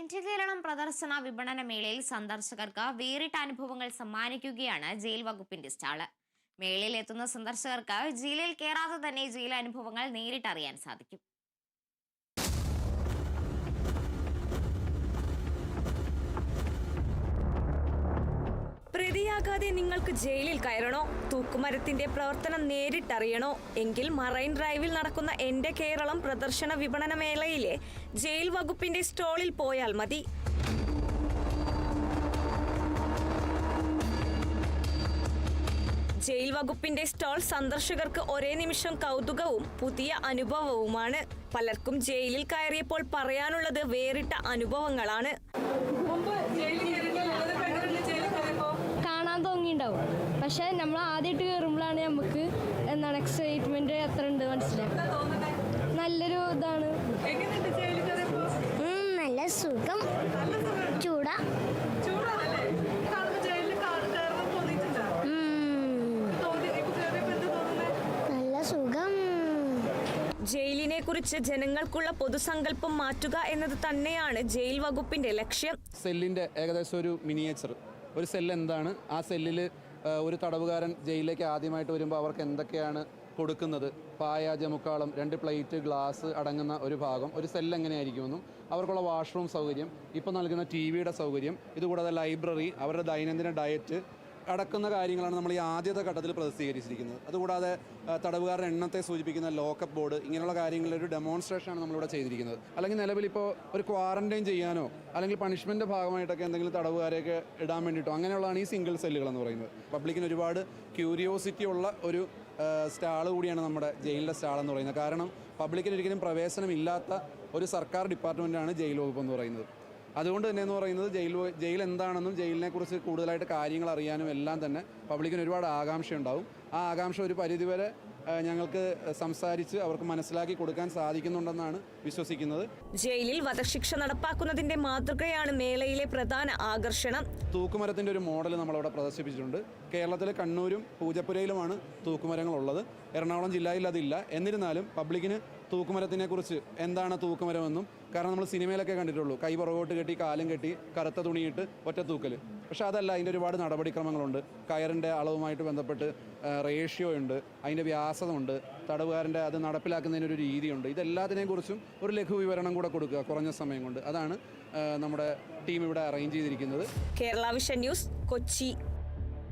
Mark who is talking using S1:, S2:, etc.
S1: India Keralam പ്രദർശന വിപണന മേളയിൽ സന്ദർശകർക്ക് വേറിട്ട അനുഭവങ്ങൾ സമ്മാനിക്കുകയാണ് ജയിൽ വകുപ്പിന്റെ സ്റ്റാൾ. മേളയിൽ എത്തുന്ന സന്ദർശകർക്ക് ജയിലിൽ കയറാതെ തന്നെ ജയിൽ അനുഭവങ്ങൾ നേരിട്ടറിയാൻ സാധിക്കും.
S2: പ്രതിയാകാതെ നിങ്ങൾക്ക് ജയിലിൽ കയറണോ? തൂക്കുമരത്തിന്റെ പ്രവർത്തനം നേരിട്ടറിയണോ? എങ്കിൽ മറൈൻ ഡ്രൈവിൽ നടക്കുന്ന എന്റെ കേരളം പ്രദർശന വിപണന മേളയിലെ ജയിൽ വകുപ്പിന്റെ സ്റ്റോളിൽ പോയാൽ മതി. ജയിൽ വകുപ്പിന്റെ സ്റ്റോൾ സന്ദർശകർക്ക് ഒരേ നിമിഷം കൗതുകവും പുതിയ അനുഭവവുമാണ്. പലർക്കും ജയിലിൽ കയറിയപ്പോൾ പറയാനുള്ളത് വേറിട്ട അനുഭവങ്ങളാണ്.
S3: പക്ഷെ നമ്മൾ ആദ്യമായിട്ട് കയറുമ്പോഴാണ് നമുക്ക് എന്താണ് എക്സൈറ്റ്മെന്റ് എത്ര ഉണ്ട് മനസ്സിലായി. നല്ലൊരു ഇതാണ്.
S4: നല്ല സുഖം. ചൂടാ. ഉം, നല്ല സുഖം.
S2: ജയിലിനെ കുറിച്ച് ജനങ്ങൾക്കുള്ള പൊതുസങ്കല്പം മാറ്റുക എന്നത് തന്നെയാണ് ജയിൽ വകുപ്പിന്റെ ലക്ഷ്യം.
S5: സെല്ലിന്റെ ഏകദേശം ഒരു മിനിയേച്ചർ. ഒരു സെല്ല് എന്താണ്? ആ സെല്ലിൽ ഒരു തടവുകാരൻ ജയിലിലേക്ക് ആദ്യമായിട്ട് വരുമ്പോൾ അവർക്ക് എന്തൊക്കെയാണ് കൊടുക്കുന്നത്? പായ ജമുക്കാളം രണ്ട് പ്ലേറ്റ് ഗ്ലാസ് അടങ്ങുന്ന ഒരു ഭാഗം ഒരു സെല്ല് എങ്ങനെയായിരിക്കുമെന്നും അവർക്കുള്ള വാഷ്റൂം സൗകര്യം ഇപ്പോൾ നൽകുന്ന ടി വിയുടെ സൗകര്യം ഇതുകൂടാതെ ലൈബ്രറി അവരുടെ ദൈനംദിന ഡയറ്റ് അടക്കുന്ന കാര്യങ്ങളാണ് നമ്മൾ ഈ ആദ്യത്തെ ഘട്ടത്തിൽ പ്രസിദ്ധീകരിച്ചിരിക്കുന്നത് അതുകൂടാതെ തടവുകാരുടെ എണ്ണത്തെ സൂചിപ്പിക്കുന്ന ലോക്കപ്പ് ബോർഡ് ഇങ്ങനെയുള്ള കാര്യങ്ങളുടെ ഒരു ഡെമോൺസ്ട്രേഷനാണ് നമ്മളിവിടെ ചെയ്തിരിക്കുന്നത്. അല്ലെങ്കിൽ നിലവിൽ ഇപ്പോൾ ഒരു ക്വാറന്റൈൻ ചെയ്യാനോ അല്ലെങ്കിൽ പണിഷ്മെന്റ് ഭാഗമായിട്ടൊക്കെ എന്തെങ്കിലും തടവുകാരെയൊക്കെ ഇടാൻ വേണ്ടിയിട്ടോ അങ്ങനെയുള്ളതാണ് ഈ സിംഗിൾ സെല്ലുകൾ എന്ന് പറയുന്നത്. പബ്ലിക്കിന് ഒരുപാട് ക്യൂരിയോസിറ്റി ഉള്ള ഒരു സ്റ്റാൾ കൂടിയാണ് നമ്മുടെ ജയിലിന്റെ സ്റ്റാൾ എന്ന് പറയുന്നത്. കാരണം പബ്ലിക്കിന് ഒരിക്കലും പ്രവേശനമില്ലാത്ത ഒരു സർക്കാർ ഡിപ്പാർട്ട്മെന്റാണ് ജയിൽ വകുപ്പ് എന്ന് പറയുന്നത്. അതുകൊണ്ട് തന്നെ എന്ന് പറയുന്നത് ജയിൽ ജയിൽ എന്താണെന്നും ജയിലിനെ കുറിച്ച് കൂടുതലായിട്ട് കാര്യങ്ങൾ അറിയാനും എല്ലാം തന്നെ പബ്ലിക്കിന് ഒരുപാട് ആകാംക്ഷയുണ്ടാവും ആ ആകാംക്ഷ ഒരു പരിധിവരെ ഞങ്ങൾക്ക് സംസാരിച്ച് അവർക്ക് മനസ്സിലാക്കി കൊടുക്കാൻ സാധിക്കുന്നുണ്ടെന്നാണ് വിശ്വസിക്കുന്നത്.
S2: ജയിലിൽ വധശിക്ഷ നടപ്പാക്കുന്നതിന്റെ മാതൃകയാണ് മേളയിലെ പ്രധാന ആകർഷണം.
S5: തൂക്കുമരത്തിന്റെ ഒരു മോഡൽ നമ്മൾ നമ്മളവിടെ പ്രദർശിപ്പിച്ചിട്ടുണ്ട്. കേരളത്തിലെ കണ്ണൂരും പൂജപ്പുരയിലുമാണ് തൂക്കുമരങ്ങളുള്ളത്. എറണാകുളം ജില്ലയിൽ അതില്ല. എന്നിരുന്നാലും പബ്ലിക്കിന് തൂക്കുമരത്തിനെ കുറിച്ച് എന്താണ് തൂക്കുമരമെന്നും കാരണം നമ്മൾ സിനിമയിലൊക്കെ കണ്ടിട്ടുള്ളൂ. കൈ പുറകോട്ട് കെട്ടി കാലും കെട്ടി കറുത്ത തുണിയിട്ട് ഒറ്റ തൂക്കൽ പക്ഷെ അതല്ല അതിന്റെ ഒരുപാട് നടപടിക്രമങ്ങളുണ്ട്. കയറിന്റെ അളവുമായിട്ട് ബന്ധപ്പെട്ട് റേഷ്യോ ഉണ്ട് അതിന്റെ വ്യാസമുണ്ട് തടവുകാരന്റെ അത് നടപ്പിലാക്കുന്നതിനൊരു രീതിയുണ്ട്. ഇതെല്ലാത്തിനെയും കുറിച്ചും ഒരു ലഘു വിവരണം കൂടെ കൊടുക്കുക കുറഞ്ഞ സമയം കൊണ്ട്. അതാണ് നമ്മുടെ ടീം ഇവിടെ അറേഞ്ച് ചെയ്തിരിക്കുന്നത്.
S2: Kerala vision news Kochi.